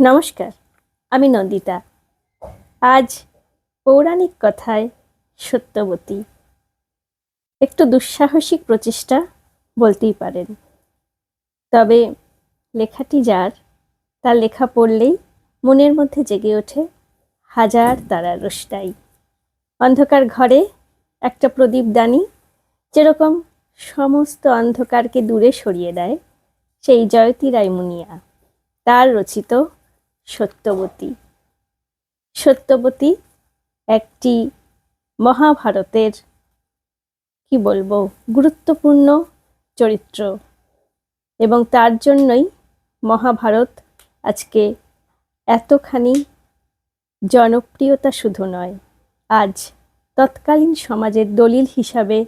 নমস্কার, আমি নন্দিতা। আজ পৌরাণিক কথায় সত্যবতী। একটু দুঃসাহসিক প্রচেষ্টা বলতেই পারেন। তবে লেখাটি যার, তার লেখা পড়লেই মনের মধ্যে জেগে ওঠে হাজার তারার রোশনাই অন্ধকার ঘরে একটা প্রদীপদানি যেরকম সমস্ত অন্ধকারকে দূরে সরিয়ে দেয় সেই জয়তী রায়মুনিয়া তার রচিত সত্যবতী। সত্যবতী একটি মহাভারতের, কি বলব, গুরুত্বপূর্ণ চরিত্র এবং তার জন্যই মহাভারত আজকে এতখানি জনপ্রিয়তা শুধু নয়, আজ তৎকালীন সমাজের দলিল হিসাবে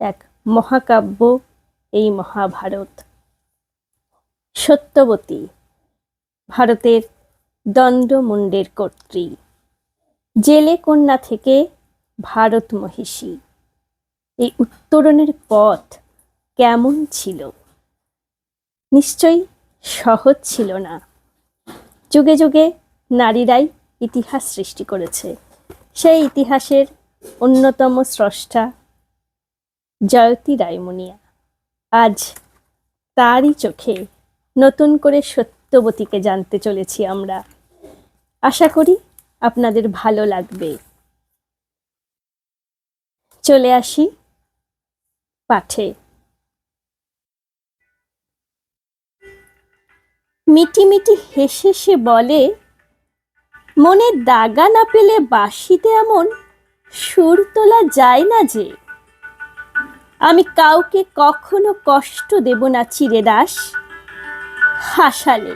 এক মহাকাব্য এই মহাভারত। সত্যবতী ভারতের দণ্ডমুণ্ডের কর্ত্রী। জেলে কন্যা থেকে ভারত মহিষী। এই উত্তরণের পথ কেমন ছিল? নিশ্চয়ই সহজ ছিল না। যুগে যুগে নারীরাই ইতিহাস সৃষ্টি করেছে। সেই ইতিহাসের অন্যতম স্রষ্টা জয়তী রায়মুনিয়া। আজ তারই চোখে নতুন করে সত্যবতীকে জানতে চলেছি আমরা। আশা করি আপনাদের ভালো লাগবে। চলে আসি পাঠে। মিটি মিটি হেসে সে বলে, মনে দাগা না পেলে বাঁশিতে এমন সুর তোলা যায় না যে। আমি কাউকে কখনো কষ্ট দেব না চিরে দাস। হাসালে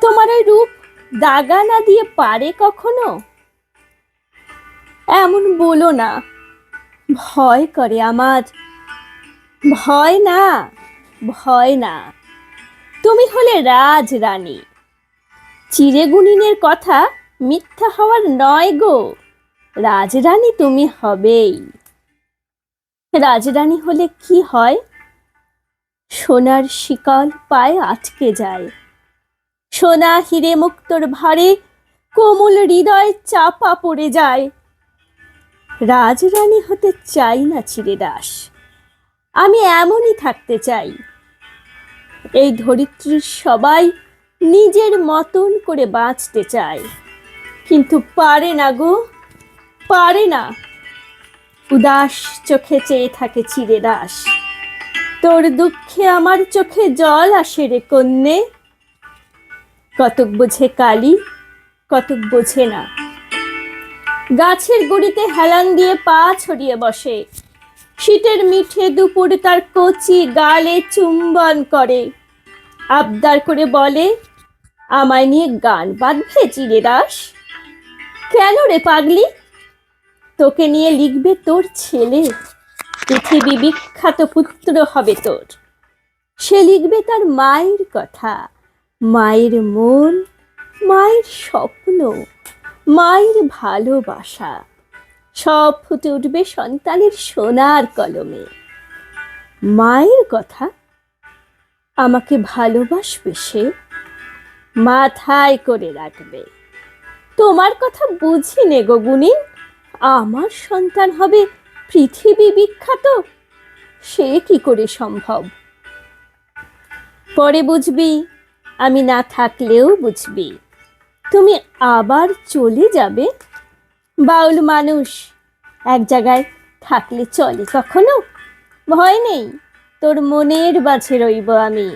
তোমার ওই রূপ দাগা না দিয়ে পারে কখনো? এমন বলো না। ভয় করে আমার। ভয় না ভয় না। তুমি হলে রাজ রানী চিরেগুনিনের কথা মিথ্যা হওয়ার নয় গো। রাজরানী তুমি হবেই। রাজরানী হলে কি হয়? সোনার শিকল পায়ে আটকে যায়। সোনা হিরে মুক্তর ভারে কোমল হৃদয় চাপা পড়ে যায়। রাজরানী হতে চাই না চিরে দাস, আমি এমনই থাকতে চাই। এই ধরিত্রীর সবাই নিজের মতন করে বাঁচতে চায়। কিন্তু পারে না গো, পারে না। উদাস চোখে চেয়ে থাকে চিরে দাস। তোর দুঃখে আমার চোখে জল আসে রে কন্যে। কতক বোঝে কালি, কতক বোঝে না। গাছের গুড়িতে হেলান দিয়ে পা ছড়িয়ে বসে। শীতের মিঠে দুপুর তার কচি গালে চুম্বন করে। আবদার করে বলে, আমায় নিয়ে গান বাঁধবে চিরে দাস? কেন রে পাগলি? তোকে নিয়ে লিখবে তোর ছেলে। পৃথিবী বিখ্যাত পুত্র হবে তোর। সে লিখবে তার মায়ের কথা। মায়ের মন, মায়ের স্বপ্ন, মায়ের ভালোবাসা। সব ফুটে উঠবে সন্তানের সোনার কলমে। মায়ের কথা, আমাকে ভালোবাসবে সে? মাথায় করে রাখবে। তোমার কথা বুঝি নে গগুনি আমার সন্তান হবে পৃথিবী বিখ্যাত। সে কি করে সম্ভব? পরে বুঝবি আমি না থাকলেও বুঝবি। তুমি আবার চলে যাবে? বাউল মানুষ, এক জায়গায় থাকলে চলে কখনো? ভয় নেই, তোর মনের বাছে রইব আমি,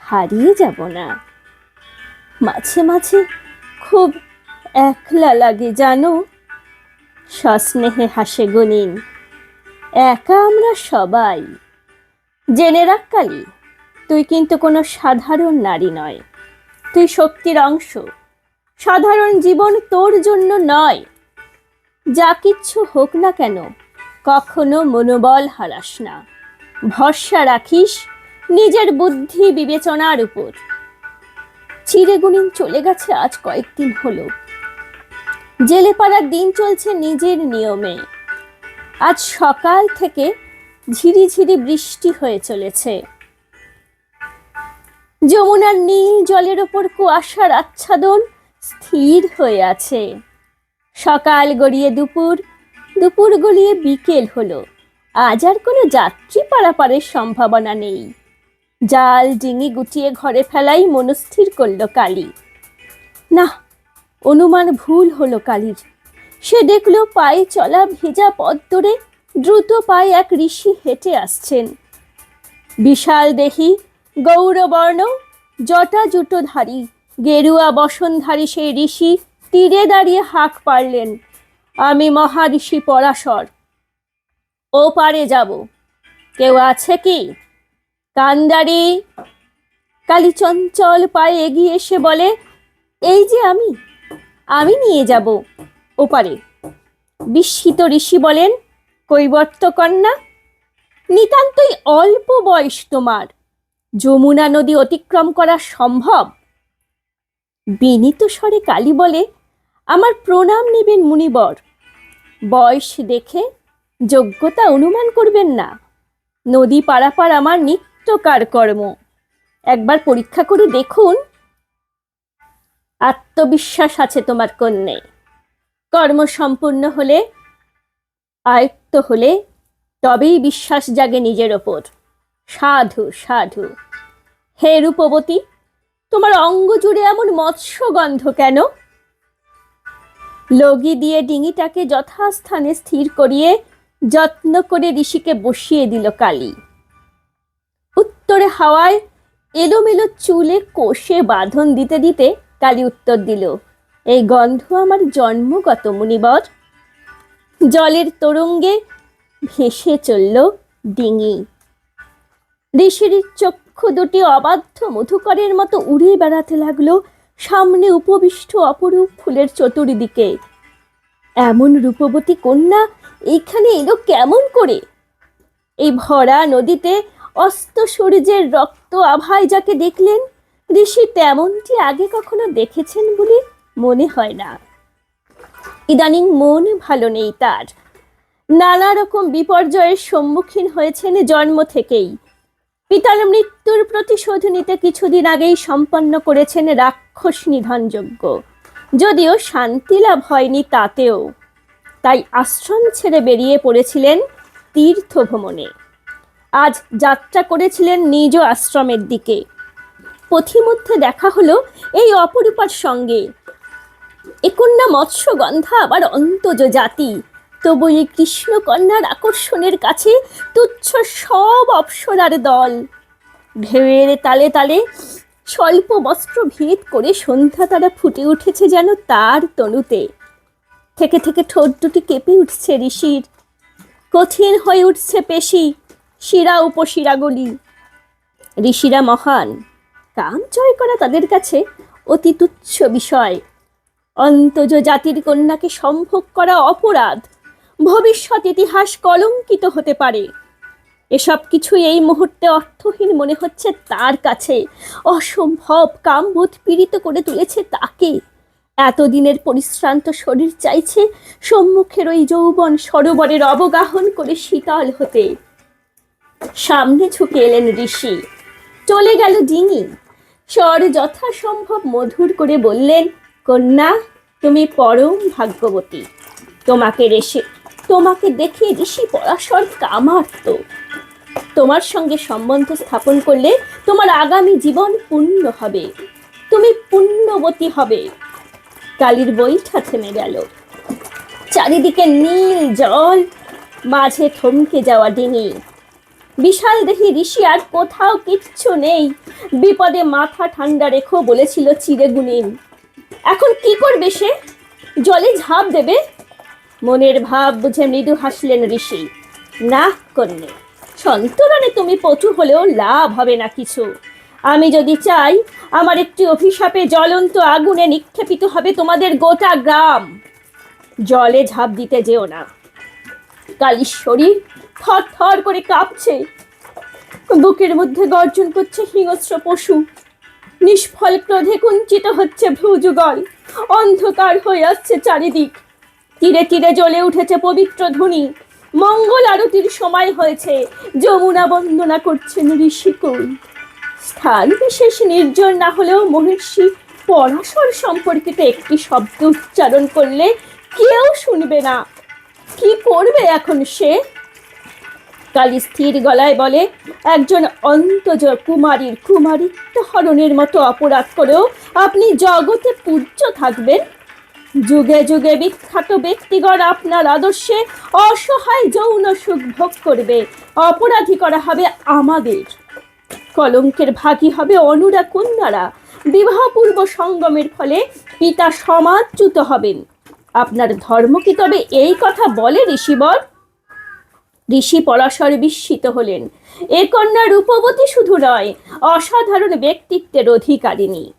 হারিয়ে যাব না। মাঝে মাঝে খুব একলা লাগে, জানো? সস্নেহে হাসে গুনিন একা আমরা সবাই। জেনে রাখ কালী তুই কিন্তু কোনো সাধারণ নারী নয়। তুই শক্তির অংশ। সাধারণ জীবন তোর জন্য নয়। যা কিচ্ছু হোক না কেন, কখনো মনোবল হারাস না। ভরসা রাখিস নিজের বুদ্ধি বিবেচনার উপর। চিরেগুনিন চলে গেছে আজ কয়েকদিন হলো। জেলে পাড়ার দিন চলছে নিজের নিয়মে। আজ সকাল থেকে ঝিরিঝিরি বৃষ্টি হয়ে চলেছে। যমুনার নীল জলের ওপর কুয়াশার আচ্ছাদন স্থির হয়ে আছে। সকাল গড়িয়ে দুপুর দুপুর গড়িয়ে বিকেল হলো। আজ আর কোনো যাত্রী পারাপারের সম্ভাবনা নেই। জাল ডিঙি গুটিয়ে ঘরে ফেলাই মনস্থির করল কালী। না, অনুমান ভুল হলো কালীর। সে দেখল পায়ে চলা ভেজা পথ ধরে দ্রুত পায়ে এক ঋষি হেঁটে আসছেন। বিশাল দেহি গৌরবর্ণ জটা জুটোধারী গেরুয়া বসনধারী সেই ঋষি তীরে দাঁড়িয়ে হাঁক পারলেন আমি মহাঋষি পরাশর, ও পারে যাব। কেউ আছে কি? কান্দারি কালী চঞ্চল পায়ে এগিয়ে এসে বলে, এই যে আমি আমি নিয়ে যাব ওপারে। বিস্মিত ঋষি বলেন, কৈবর্ত কন্যা, নিতান্তই অল্প বয়স তোমার। যমুনা নদী অতিক্রম করা সম্ভব? বিনীত স্বরে কালী বলে, আমার প্রণাম নেবেন মুনিবর। বয়স দেখে যোগ্যতা অনুমান করবেন না। নদী পারাপার আমার নিত্যকার কর্ম একবার পরীক্ষা করে দেখুন। আত্মবিশ্বাস আছে তোমার কন্যে। কর্ম সম্পূর্ণ হলে, আয়ত্ত হলে তবেই বিশ্বাস জাগে নিজের ওপর। সাধু সাধু। হে রূপবতী, তোমার অঙ্গ জুড়ে এমন মৎস্যগন্ধ কেন? লগি দিয়ে ডিঙিটাকে যথাস্থানে স্থির করিয়ে যত্ন করে ঋষিকে বসিয়ে দিল কালী। উত্তরে হাওয়ায় এলোমেলো চুলে কোষে বাঁধন দিতে দিতে কালী উত্তর দিল, এই গন্ধ আমার জন্মগত, মুনিবর। জলের তরঙ্গে ভেসে চলল ডিঙি। ঋষির চক্ষু দুটি অবাধ্য মধুকরের মতো উড়ে বেড়াতে লাগল সামনে উপবিষ্ট অপরূপ ফুলের চতুর্দিকে। এমন রূপবতী কন্যা এখানে এলো কেমন করে? এই ভরা নদীতে অস্ত সূর্যের রক্ত আভায় যাকে দেখলেন, ঋষি তেমনটি আগে কখনো দেখেছেন বলে মনে হয় না। ইদানিং মন ভালো নেই তার। নানা রকম বিপর্যয়ের সম্মুখীন হয়েছেন জন্ম থেকেই। পিতার মৃত্যুর প্রতিশোধ নিতে কিছুদিন আগেই সম্পন্ন করেছেন রাক্ষস নিধনযজ্ঞ। যদিও শান্তি লাভ হয়নি তাতেও। তাই আশ্রম ছেড়ে বেরিয়ে পড়েছিলেন তীর্থ ভ্রমণে আজ যাত্রা করেছিলেন নিজ আশ্রমের দিকে। পথিমধ্যে দেখা হলো এই অপরূপার সঙ্গে। একন্যা মৎস্যগন্ধা আবার অন্তজ জাতি তবু এই কৃষ্ণকন্যার আকর্ষণের কাছে তুচ্ছ সব অপ্সরার দল। ঢেউয়ের তালে তালে স্বল্প বস্ত্র ভেদ করে সন্ধ্যা তারা ফুটে উঠেছে যেন তার তনুতে। থেকে থেকে ঠোঁট দুটি কেঁপে উঠছে ঋষির। কঠিন হয়ে উঠছে পেশি, শিরা উপশিরাগুলি। ঋষিরা মহান, কাম জয় করা তাদের কাছে অতি তুচ্ছ বিষয়। অন্তজ জাতির কন্যাকে সম্ভোগ করা অপরাধ ভবিষ্যৎ ইতিহাস কলঙ্কিত হতে পারে। এসব কিছু এই মুহূর্তে অর্থহীন মনে হচ্ছে তার কাছে। অসম্ভব কামবোধ পীড়িত করে তুলেছে তাকে। এতদিনের পরিশ্রান্ত শরীর চাইছে সম্মুখের ওই যৌবন সরোবরের অবগাহন করে শীতল হতে। সামনে ঝুঁকে এলেন ঋষি। চলে গেল ডিঙি। স্বর যথাসম্ভব মধুর করে বললেন, কন্যা, তুমি পরম ভাগ্যবতী। তোমাকে রেসে তোমাকে দেখে ঋষি পরাশর কামার্ত তোমার সঙ্গে সম্বন্ধ স্থাপন করলে তোমার আগামী জীবন পূর্ণ হবে। তুমি পুণ্যবতী হবে। কালীর বইটা থেমে গেল। চারিদিকে নীল জল, মাঝে থমকে যাওয়া ডিঙি। বিশাল দেহি ঋষি আর কোথাও কিচ্ছু নেই। বিপদে মাথা ঠান্ডা রেখো বলেছিল চিরেগুনিন এখন কি করবে সে? জলে ঝাঁপ দেবে? মনের ভাব বুঝে মৃদু হাসলেন ঋষি। না কন্যে, সন্তরণে তুমি পটু হলেও লাভ হবে না কিছু। আমি যদি চাই, আমার একটি অভিশাপে জ্বলন্ত আগুনে নিক্ষেপিত হবে তোমাদের গোটা গ্রাম। জলে ঝাঁপ দিতে যেও না। কালির শরীর থর থর করে কাঁপছে। বুকের মধ্যে গর্জন করছে হিংস্র পশু। নিষ্ফল ক্রোধে কুঞ্চিত হচ্ছে ভ্রুযুগল। অন্ধকার হয়ে আসছে চারিদিক। তীরে তীরে জ্বলে উঠেছে পবিত্র ধ্বনি। মঙ্গল আরতির সময় হয়েছে। যমুনা বন্দনা করছেন ঋষিকুল স্থান বিশেষ নির্জন না হলেও মহর্ষি পরাশর সম্পর্কিত একটি শব্দ উচ্চারণ করলে কেউ শুনবে না। কি করবে এখন সে? কালী স্থির গলায় বলে, একজন অন্তজ কুমারীর কুমারিত্ব হরণের মতো অপরাধ করেও আপনি জগতে পূজ্য থাকবেন? যুগে যুগে বিখ্যাত ব্যক্তিগণ আপনার আদর্শে অসহায় যৌন সুখ ভোগ করবে। অপরাধী করা হবে আমাদের। কলঙ্কের ভাগী হবে অনুরা কন্যারা। বিবাহপূর্ব সঙ্গমের ফলে পিতা সমাজচ্যুত হবেন। আপনার ধর্ম কি তবে এই কথা বলে ঋষিবর? ঋষি পরাশর বিস্মিত হলেন। এ কন্যা রূপবতী শুধু নয়, অসাধারণ ব্যক্তিত্বের অধিকারিণী।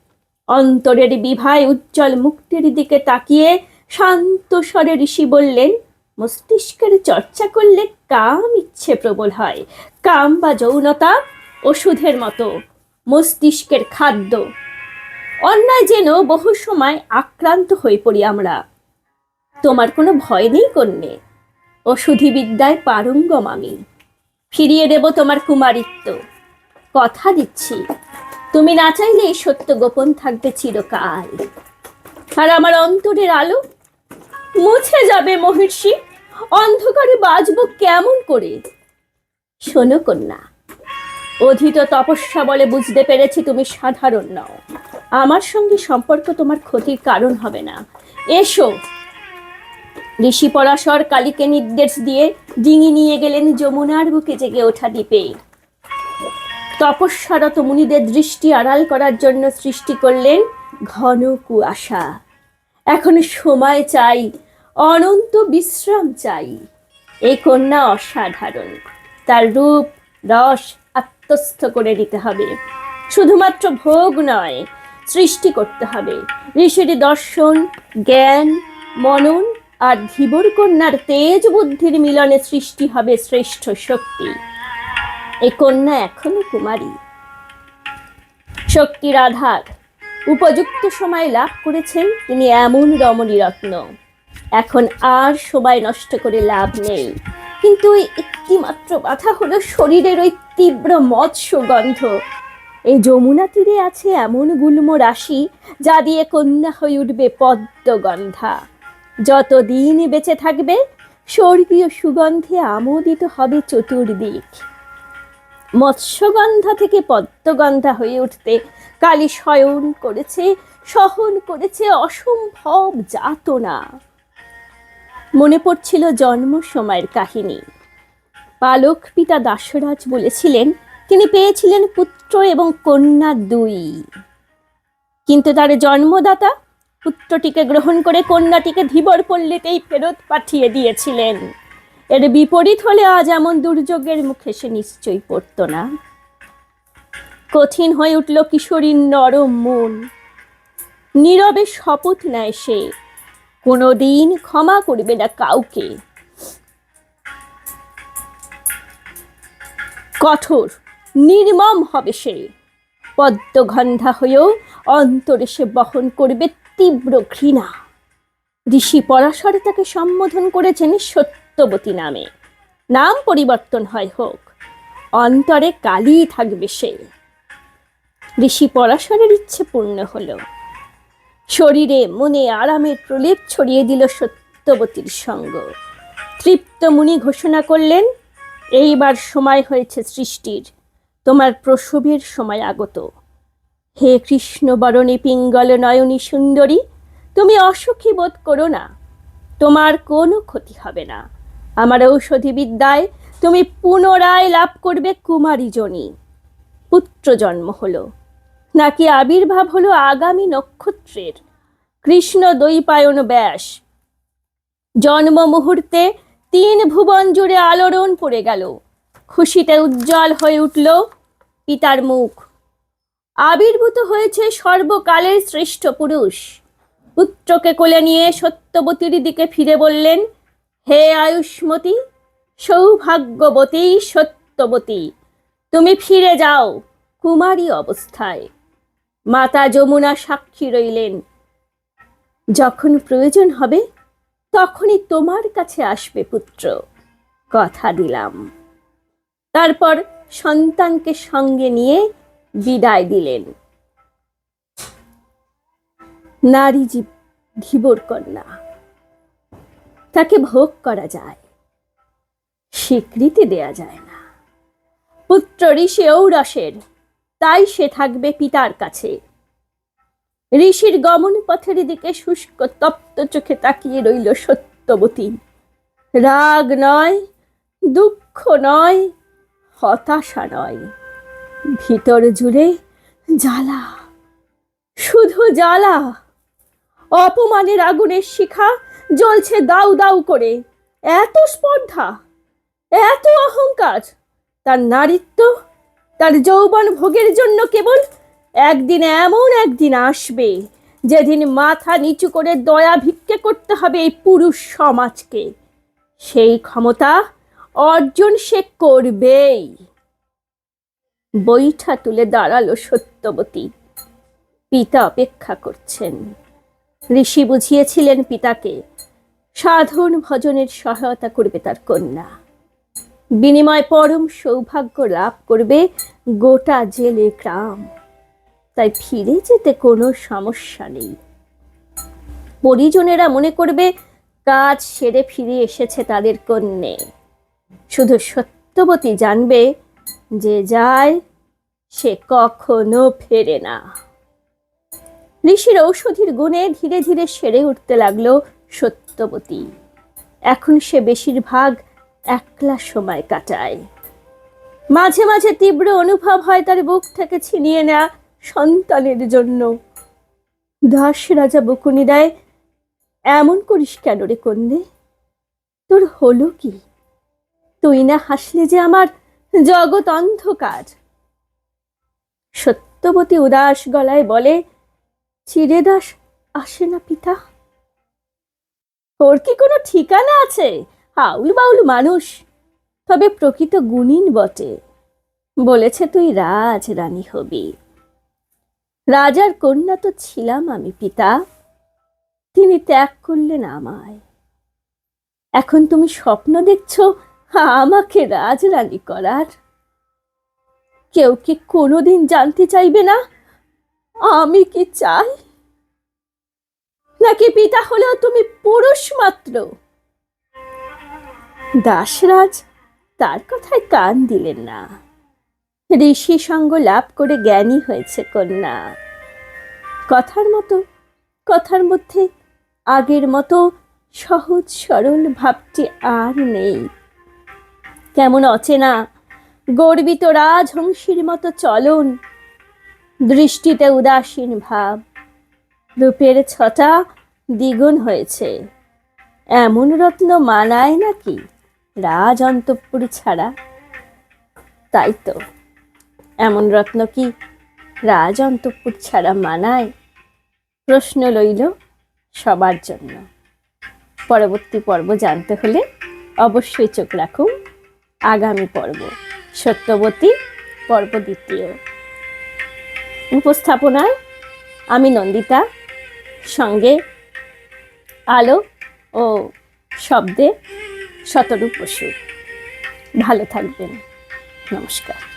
অন্তরের বিভায় উজ্জ্বল মুক্তির দিকে তাকিয়ে শান্ত স্বরে ঋষি বললেন, মস্তিষ্কের চর্চা করলে কাম ইচ্ছে প্রবল হয়। কাম বা যৌনতা ওষুধের মতো, মস্তিষ্কের খাদ্য। অন্যায় যেন বহু সময় আক্রান্ত হয়ে পড়ি আমরা। তোমার কোনো ভয় নেই কন্যে? ওষুধি বিদ্যায় পারঙ্গম আমি। ফিরিয়ে দেব তোমার কুমারিত্ব। কথা দিচ্ছি। তুমি না চাইলে এই সত্য গোপন থাকবে চিরকাল। আর আমার অন্তরের আলো মুছে যাবে মহর্ষি, অন্ধকারে বাঁচব কেমন করে? শোনো কন্যা, অধীত তপস্যা বলে বুঝতে পেরেছি তুমি সাধারণ নও। আমার সঙ্গে সম্পর্ক তোমার ক্ষতির কারণ হবে না। এসো। ঋষি পরাশর কালীকে নির্দেশ দিয়ে ডিঙি নিয়ে গেলেন যমুনার বুকে জেগে ওঠা দ্বীপে। তপস্যারত মুনিদের দৃষ্টি আড়াল করার জন্য সৃষ্টি করলেন ঘন কুয়াশা। এখন সময় চাই, অনন্ত বিশ্রাম চাই। এই কন্যা অসাধারণ, তার রূপ, রস আত্মস্থ করে নিতে হবে। শুধুমাত্র ভোগ নয়, সৃষ্টি করতে হবে। ঋষির দর্শন, জ্ঞান, মনন আর ধীবর কন্যার তেজ বুদ্ধির মিলনে সৃষ্টি হবে শ্রেষ্ঠ শক্তি। এই কন্যা এখনও কুমারী। শক্তির আধার উপযুক্ত সময় লাভ করেছেন তিনি এমন রমণী রত্ন এখন আর সবাই নষ্ট করে লাভ নেই। কিন্তু একটি মাত্র বাধা হলো শরীরের ওই তীব্র মৎস্য গন্ধ। এই যমুনা তীরে আছে এমন গুল্ম রাশি যা দিয়ে কন্যা হয়ে উঠবে পদ্মগন্ধা যতদিন বেঁচে থাকবে, স্বর্গীয় সুগন্ধে আমোদিত হবে চতুর্দিক। মৎস্যগন্ধা থেকে পদ্মগন্ধা হয়ে উঠতে কালী শয়ন করেছে, সহন করেছে অসম্ভব যাতনা। মনে পড়ছিল জন্ম সময়ের কাহিনী। পালক পিতা দাসরাজ বলেছিলেন, তিনি পেয়েছিলেন পুত্র এবং কন্যা দুই। কিন্তু তার জন্মদাতা পুত্রটিকে গ্রহণ করে কন্যাটিকে ধীবর পল্লীতেই ফেরত পাঠিয়ে দিয়েছিলেন। এর বিপরীত হলে আজ এমন দুর্যোগের মুখে সে নিশ্চয়ই পড়ত না। কঠিন হয়ে উঠল কিশোরীর নরম মন। নীরবে শপথ নেয় সে, কোনোদিন ক্ষমা করবে না কাউকে। কঠোর, নির্মম হবে সে। পদ্মগন্ধা হয়েও অন্তরে সে বহন করবে তীব্র ঘৃণা। ঋষি পরাশরে তাকে সম্বোধন করেছেন সত্যবতী নামে। নাম পরিবর্তন হয় হোক, অন্তরে কালি থাকবে সে ঋষি পরাশরের ইচ্ছে পূর্ণ হলো। শরীরে, মনে আরামের প্রলেপ ছড়িয়ে দিল সত্যবতীর সঙ্গ। তৃপ্ত মুনি ঘোষণা করলেন, এইবার সময় হয়েছে সৃষ্টির, তোমার প্রসবের সময় আগত। হে কৃষ্ণ বরণী পিঙ্গল নয়নী সুন্দরী, তুমি অসুখী বোধ করো না, তোমার কোনো ক্ষতি হবে না। আমার ঔষধি বিদ্যায় তুমি পুনরায় লাভ করবে কুমারী জনী। পুত্র জন্ম হলো। নাকি আবির্ভাব হলো আগামী নক্ষত্রের? কৃষ্ণ দৈপায়ন ব্যাস। জন্ম মুহূর্তে তিন ভুবন জুড়ে আলোড়ন পড়ে গেল। খুশিতে উজ্জ্বল হয়ে উঠল পিতার মুখ। আবির্ভূত হয়েছে সর্বকালের শ্রেষ্ঠ পুরুষ। পুত্রকে কোলে নিয়ে সত্যবতীর দিকে ফিরে বললেন হে আয়ুষ্মতী, সৌভাগ্যবতী সত্যবতী, তুমি ফিরে যাও কুমারী অবস্থায়। মাতা যমুনা সাক্ষী রইলেন। যখন প্রয়োজন হবে, তখনই তোমার কাছে আসবে পুত্র, কথা দিলাম। তারপর সন্তানকে সঙ্গে নিয়ে বিদায় দিলেন। নারী জীব ধীবর কন্যা তাকে ভোগ করা যায়। স্বীকৃতি দেয়া যায় না। পুত্র ঋষি ঔরসের, তাই সে থাকবে পিতার কাছে। ঋষির গমন পথের দিকে শুষ্ক তপ্ত চোখে তাকিয়ে রইল সত্যবতী। রাগ নয়, দুঃখ নয়, হতাশা নয়। ভিতর জুড়ে জ্বালা, শুধু জ্বালা। অপমানের আগুনের শিখা জ্বলছে দাউ দাউ করে। এত স্পর্ধা, এত অহংকার, তার নারীত্ব, তার যৌবন ভোগের জন্য কেবল একদিন এমন একদিন আসবে, যেদিন মাথা নিচু করে দয়া ভিক্ষে করতে হবে এই পুরুষ সমাজকে। সেই ক্ষমতা অর্জন সে করবেই। বৈঠা তুলে দাঁড়াল সত্যবতী। পিতা অপেক্ষা করছেন। ঋষি বুঝিয়েছিলেন পিতাকে সাধন ভজনের সহায়তা করবে তার কন্যা। বিনিময় পরম সৌভাগ্য লাভ করবে গোটা জেলে গ্রাম। তাই ফিরে যেতে কোনো সমস্যা নেই। পরিজনেরা মনে করবে, কাজ সেরে ফিরে এসেছে তাদের কন্যে। শুধু সত্যবতী জানবে যে যায় সে কখনো ফেরে না। ঋষির ঔষধির গুণে ধীরে ধীরে সেরে উঠতে লাগল সত্যবতী এখন সে বেশিরভাগ একলা সময় কাটায়। মাঝে মাঝে তীব্র অনুভব হয় তার বুক থেকে ছিনিয়ে নেওয়া সন্তানের জন্য। দাস রাজা বকুনি দেয়, এমন করিস কেন রে কন্যে? তোর হলো কি? তুই না হাসলে যে আমার জগৎ অন্ধকার? সত্যবতী উদাস গলায় বলে চিরেদাস আসে না পিতা? ওর কি কোনো ঠিকানা আছে? আউল বাউল মানুষ। তবে প্রকৃত গুণিন বটে, বলেছে তুই রাজ রানী হবি। রাজার কন্যা তো ছিলাম আমি, পিতা। তিনি ত্যাগ করলেন আমায়। এখন তুমি স্বপ্ন দেখছ আমাকে রাজরানী করার? কেউ কি কোনোদিন জানতে চাইবে না? আমি কি চাই? নাকি পিতা হলেও তুমি পুরুষ মাত্র? দাসরাজ তার কথায় কান দিলেন না। ঋষি সঙ্গ লাভ করে জ্ঞানী হয়েছে কন্যা। কথার মতো, কথার মধ্যে আগের মতো সহজ সরল ভাবটি আর নেই। কেমন অচেনা, গর্বিত রাজহংসীর মতো চলন, দৃষ্টিতে উদাসীন ভাব। রূপের ছটা দ্বিগুণ হয়েছে। এমন রত্ন মানায় নাকি? রাজ অন্তঃপুর ছাড়া। তাই তো। এমন রত্ন কি রাজ অন্তঃপুর ছাড়া মানায়? প্রশ্ন লইল সবার জন্য। পরবর্তী পর্ব জানতে হলে অবশ্যই চোখ রাখুন। আগামী পর্ব, সত্যবতী পর্ব দ্বিতীয়। উপস্থাপনায় আমি নন্দিতা। সঙ্গে আলো ও শব্দে শতরূপ পশু ভালো থাকবেন। নমস্কার।